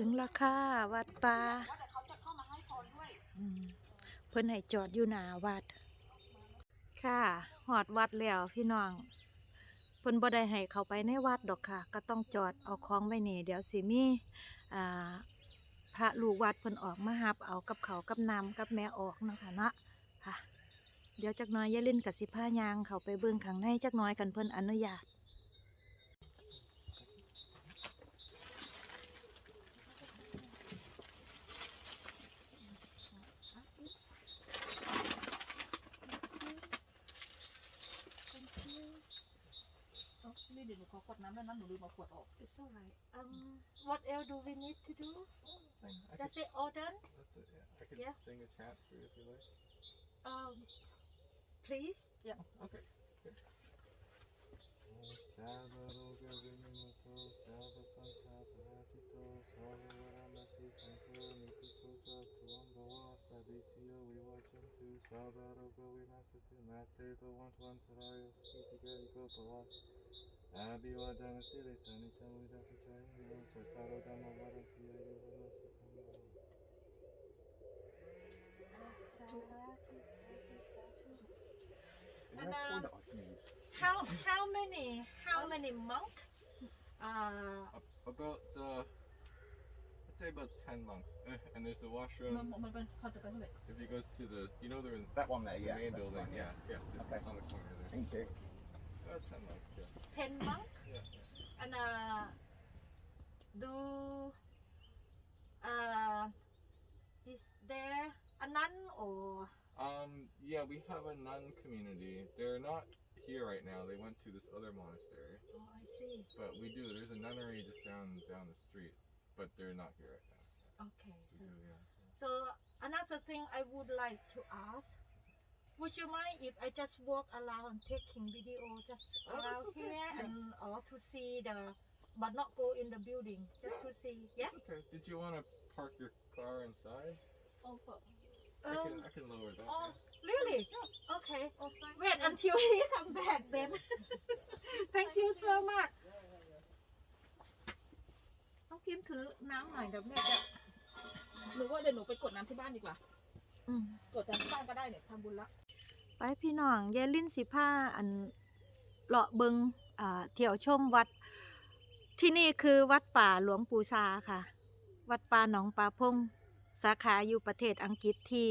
ถึงราคาวัดป่าว่าแต่เขาจะเข้ามาให้พรด้วยอืมเพิ่นให้จอดอยู่หน้าวัด ค่ะ หอดวัดแล้วพี่น้อง เพิ่นบ่ได้ให้เข้าไปในวัดดอกค่ะ ก็ต้องจอดเอาของไว้นี่เดี๋ยวสิมีอ่าพระลูกวัดเพิ่นออกมารับเอากับเขาวกับน้ำกับแม่ออกเนาะค่ะเนาะค่ะ เดี๋ยวจักหน้อยยายเล่นกับสิพายางเข้าไปเบิ่งข้างในจักหน้อยกันเพิ่นอนุญาต หนูขอกดน้ำแล้วนะหนูลืมเอาขวดออก It's alright. Um, what else do we need to do? Thing. I That's could, it all done? that's it, yeah. I could Yeah. sing a chant for you if you like. Um, please? Yeah. Okay. Good. Sabaroga vinimuto, sabasanta parajito, sabaramati kanto, nikutoka tuambava, sabitiyo vivajantu, sabaroga vinasati, matego vantvantaraya, itigarigo bhava. Abhivadana sile sanicam vidapachaya, Chakaro dhamma varakya yuvana sukhamva. And, um, How how many how many monk? Uh, About, uh, I'd say about 10 monks. and there's a มัน washroom. มันเป็นเขาจะไปเท่าไหร่ If you go to the, you know, the, That one there, the yeah. main that's building. fine, yeah, yeah, just Okay. on the corner there. Thank you. About 10 monks, yeah. ten monk Yeah, yeah. and uh, do uh, is there a nun or Um, yeah, we have a nun community. They're not here right now. They went to this other monastery. oh I see But we do. There's a nunnery just down down the street. But they're not here right now. okay We so do, yeah. so another thing I would like to ask would you mind if I just walk around taking video just Oh, that's around okay, here yeah. and or to see the but not go in the building just to see yeah It's okay. Did you want to park your car inside? โอ้โห I can um I can lower that. อ๋อ yeah. really okay โอ้ Wait until he come back then. Thank you so much. ต้องกินถือน้ำหน่อยเดี๋ยวแม่จะหนูว่าเดี๋ยวหนูไปกดน้ำที่บ้านดีกว่า อืม กดน้ำที่บ้านก็ได้เนี่ยทำบุญละ ไปพี่น้องยายลิ้นสิผ้าอันเลาะเบิงเที่ยวชมวัด ที่นี่คือวัดป่าหลวงปู่ชาค่ะ วัดป่าหนองปลาพง สาขาอยู่ประเทศอังกฤษที่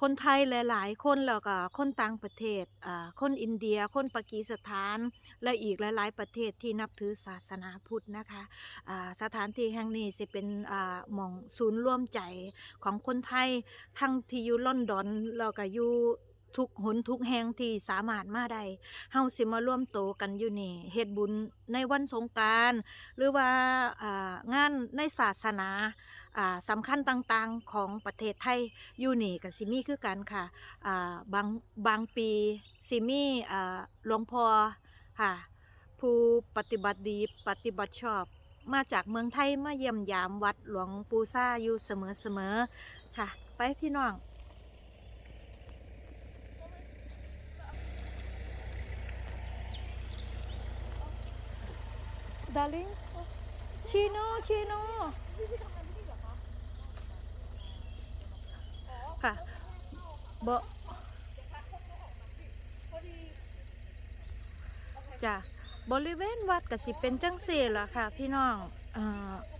คนไทยหลาย ๆ คนแล้วก็คนต่างประเทศอ่าคนอินเดีย คนปากีสถาน และอีกหลาย ๆ ประเทศที่นับถือศาสนาพุทธนะคะอ่าสถานที่แห่งนี้จะเป็นอ่าหม่องศูนย์ร่วมใจของคนไทยทั้งที่อยู่ลอนดอนแล้วก็อยู่ ทุกหนทุกแห่งที่สามารถมาได้เฮาสิมาร่วมโตกันอยู่นี่เฮ็ดบุญในวันสงกานต์หรือว่าอ่างานในศาสนาอ่าสำคัญต่างๆของประเทศไทยอยู่นี่ก็สิมีคือกันค่ะอ่าบางบางปีสิมีอ่าหลวงพ่อค่ะผู้ปฏิบัติดีปฏิบัติชอบ มาจากเมืองไทยมาเยี่ยมยามวัดหลวงปู่ซ่าอยู่เสมอๆค่ะ ไปพี่น้อง ดาริงชิโนชิโนค่ะบจ้ะบริเวณวัดก็สิเป็นจังเสีล่ะค่ะ พี่น้องอ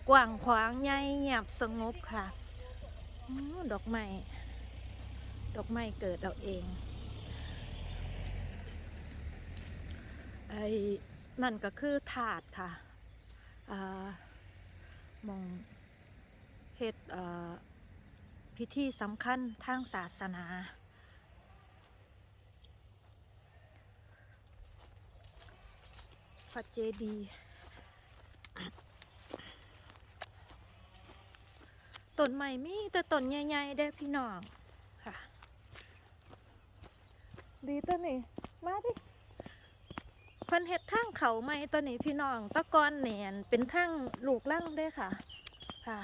กว้างขวางใหญ่เงียบสงบค่ะอดอกไม้ดอกไม้เกิดเอาเองไอ้นั่นก็คือถาดค่ะ มองเฮ็ดพิธีสำคัญทางศาสนา พระเจดีต้นใหม่มีแต่ต้นใหญ่ๆได้พี่น้อง ค่ะ ดีตัวนี้ เพิ่นเฮ็ดทางเขาใหม่ตัวนี้พี่น้องตะกอนเนียนเป็นทางลูกลังเด้ค่ะ ค่ะ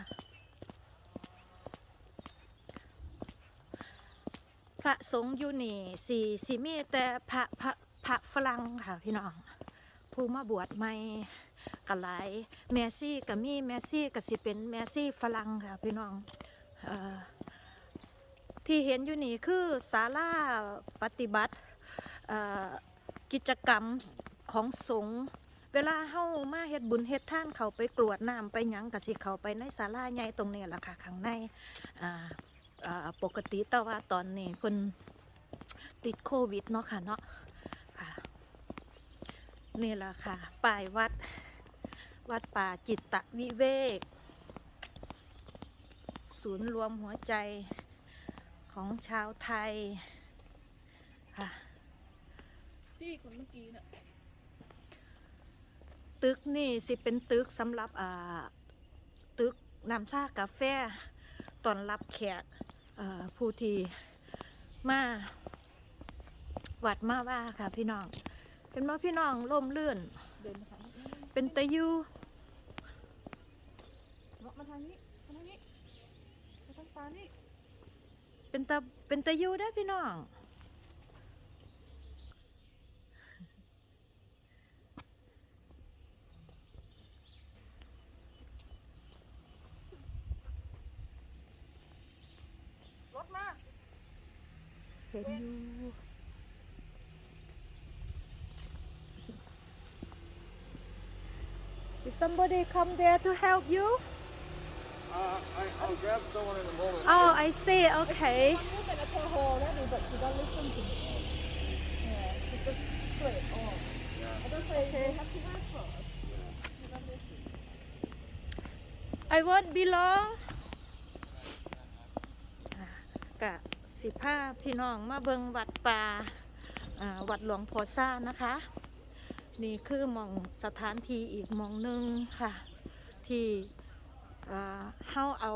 พระสงฆ์อยู่นี่สี่สี่มีแต่พระพระพระฝรั่งค่ะพี่น้อง ผู้มาบวชใหม่ก็หลายแมซี่ก็มีแมซี่ก็สิเป็นแมซี่ฝรั่งค่ะพี่น้องออที่เห็นอยู่นี่คือศาลาปฏิบัติกิจกรรม ของสงฆ์เวลาเฮามาเฮ็ดบุญเฮ็ดท่านเขาไปกรวดน้ำไปหยังก็สิเขาไปในศาลาใหญ่ตรงนี้ล่ะค่ะข้างในอ่าอ่าปกติแต่ว่าตอนนี้เพิ่นติดโควิดเนาะค่ะเนาะค่ะนี่แหละค่ะป้ายวัดวัดป่าจิตตวิเวก ศูนย์รวมหัวใจของชาวไทยค่ะ พี่คนเมื่อกี้เนี่ย ตึกนี่สิเป็นตึกสำหรับอ่าตึกน้ำชากาแฟตอนรับแขกเอ่อผู้ที่มาวัดมาว่าค่ะพี่น้อง เป็นว่าพี่น้องร่มรื่นเดินมาทางนี้เป็นตะยูเนาะมาทางนี้มาทางนี้มาทางตานี่เป็นตะเป็นตะยูได้อพี่น้อง เห็นอยู่ Is somebody come there to help you? Uh, I, I'll grab someone in a moment. Oh, I see. Okay. มันไม่เป็นอะโทโฮนะดูแบบ she don't listen to me yeah she just straight on I don't say you have to work first she don't listen I won't be long สิพาพี่น้องมาเบิงวัดป่าวัดหลวงพอซ่านะคะ นี่คือมองสถานที่อีกมองหนึ่งค่ะ ที่เฮาเอา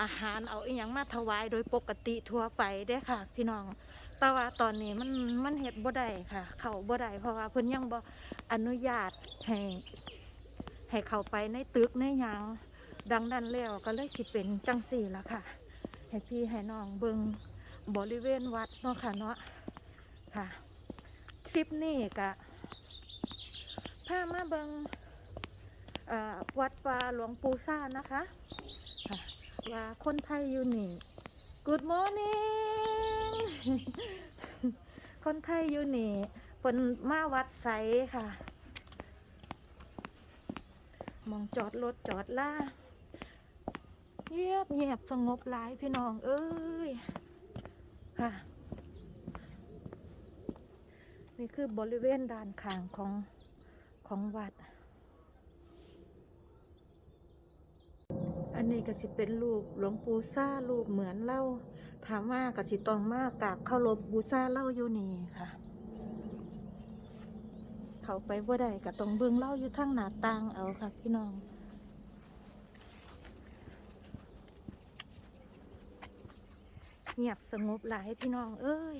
อาหารเอาอีหยังมาถวายโดยปกติทั่วไปเด้ค่ะ พี่น้อง แต่ว่าตอนนี้มันมันเฮ็ดบ่ได้ค่ะ เขาบ่ได้เพราะว่าเพิ่นยังบ่อนุญาตให้ให้เข้าไปในตึกในหยังดังนั้นแล้วก็เลยสิเป็นจังสี่ละค่ะ ให้พี่ให้น้องเบิงบริเวณวัดเนาะค่ะเนาะค่ะทริปนี้ก็พามาเบิงวัดป่าหลวงปู่ซ่านะคะค่ะว่าคนไทยอยู่นี่ Good morning คนไทยอยู่นี่เพิ่นมาวัดไสค่ะ มองจอดรถจอดล่า เงียบเงียบสงบหลายพี่น้อง เอ้ยค่ะ นี่คือบริเวณด้านข้างของของวัด อันนี้ก็สิเป็นรูปหลวงปู่ซ่ารูปเหมือนเล่าถามว่าก็สิต้องมากราบเคารพบูชาเล่าอยู่นี่ค่ะ เขาไปบ่าได้ก็ต้องเบิ่งเล่าอยู่ทางหน้าต่างเอาค่ะพี่น้อง เงียบสงบหลายพี่น้องเอ้ย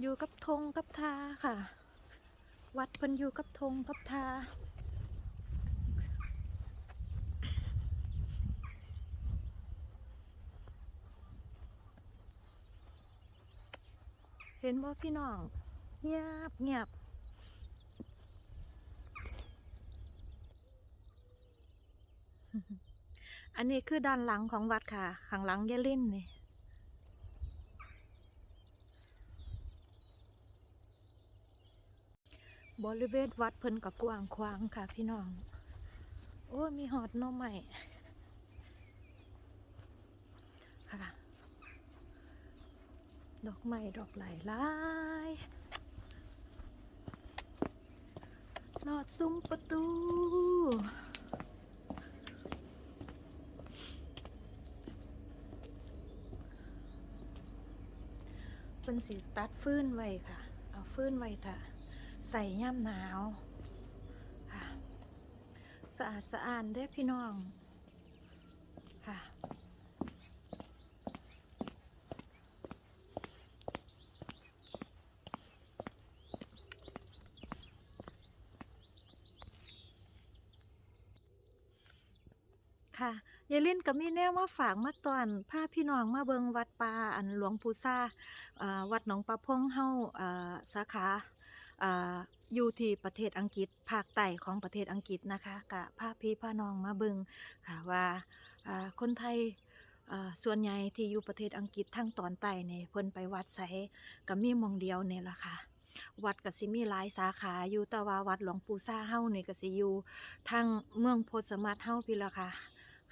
อยู่กับธงกับทาค่ะ วัดเพิ่นอยู่กับธงกับทาเห็นว่าพี่น้องเงียบเงียบ อันนี้คือด้านหลังของวัดค่ะ ข้างหลังเยลินนี่ บริเวณวัดเพิ่นกับกว้างขวางค่ะพี่น้อง โอ้ มีหอดน้อใหม่ค่ะ ดอกไม้ดอกไหลหลายลอดซุ้มประตู เป็นสีตัดฟื้นไว้ค่ะ เอาฟื้นไว้ค่ะ ใส่ย่ำหนาวค่ะ สะอาดสะอาดได้พี่น้องค่ะค่ะ ยายลินก็มีแนวมาฝากมาตอนพาพี่น้องมาเบิงวัดป่าอันหลวงปู่ซ่าวัดหนองปลาพงเฮาอ่าสาขาอ่าอยู่ที่ประเทศอังกฤษภาคใต้ของประเทศอังกฤษนะคะกะพาพี่พาน้องมาเบิงค่ะว่าคนไทยส่วนใหญ่ที่อยู่ประเทศอังกฤษทั้งตอนใต้เนี่ยเพิ่นไปวัดไสก็มีมองเดียวเนี่ยล่ะค่ะวัดกสิมีหลายสาขาอยู่แต่ว่าวัดหลวงปู่ซ่าเฮาเนี่ยกสิอยู่ทางเมืองโพสมัตเฮาพี่ละค่ะ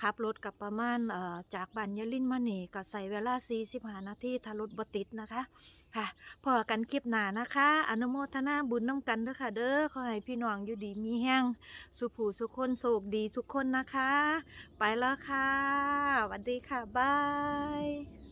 ขับรถกับประมาณจากบันยลินมานี่ก็ใส่เวลา45นาทีทารถบติดนะคะ ค่ะพอกันคลิปหน้านะคะ อนุโมทนาบุญน้ำกันเด้อค่ะ เด้อขอให้พี่น้องอยู่ดีมีแห้งสุขูสุขคนโศกดีสุขคนนะคะ ไปแล้วค่ะสวัสดีค่ะบาย